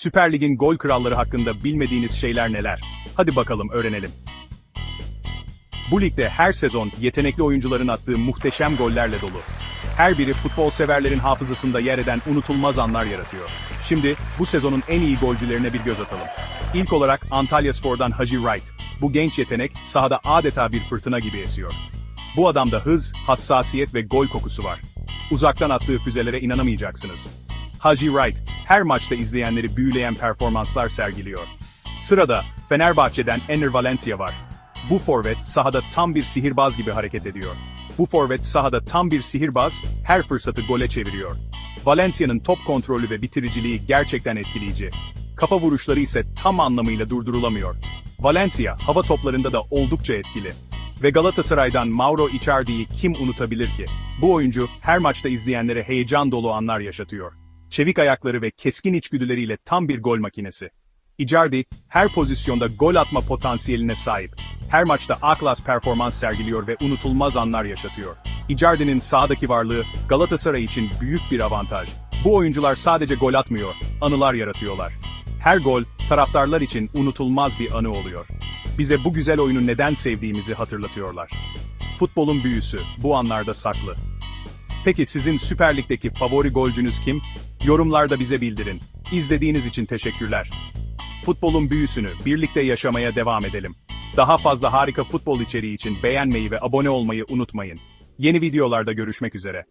Süper Lig'in gol kralları hakkında bilmediğiniz şeyler neler? Hadi bakalım öğrenelim. Bu ligde her sezon yetenekli oyuncuların attığı muhteşem gollerle dolu. Her biri futbol severlerin hafızasında yer eden unutulmaz anlar yaratıyor. Şimdi bu sezonun en iyi golcülerine bir göz atalım. İlk olarak Antalya Spor'dan Haji Wright. Bu genç yetenek sahada adeta bir fırtına gibi esiyor. Bu adamda hız, hassasiyet ve gol kokusu var. Uzaktan attığı füzelere inanamayacaksınız. Haji Wright, her maçta izleyenleri büyüleyen performanslar sergiliyor. Sırada Fenerbahçe'den Enner Valencia var. Bu forvet sahada tam bir sihirbaz gibi hareket ediyor. Bu forvet sahada tam bir sihirbaz, her fırsatı gole çeviriyor. Valencia'nın top kontrolü ve bitiriciliği gerçekten etkileyici. Kafa vuruşları ise tam anlamıyla durdurulamıyor. Valencia, hava toplarında da oldukça etkili. Ve Galatasaray'dan Mauro Icardi'yi kim unutabilir ki? Bu oyuncu her maçta izleyenlere heyecan dolu anlar yaşatıyor. Çevik ayakları ve keskin içgüdüleriyle tam bir gol makinesi. Icardi, her pozisyonda gol atma potansiyeline sahip. Her maçta A-klas performans sergiliyor ve unutulmaz anlar yaşatıyor. Icardi'nin sahadaki varlığı Galatasaray için büyük bir avantaj. Bu oyuncular sadece gol atmıyor, anılar yaratıyorlar. Her gol, taraftarlar için unutulmaz bir anı oluyor. Bize bu güzel oyunu neden sevdiğimizi hatırlatıyorlar. Futbolun büyüsü, bu anlarda saklı. Peki sizin Süper Lig'deki favori golcünüz kim? Yorumlarda bize bildirin. İzlediğiniz için teşekkürler. Futbolun büyüsünü birlikte yaşamaya devam edelim. Daha fazla harika futbol içeriği için beğenmeyi ve abone olmayı unutmayın. Yeni videolarda görüşmek üzere.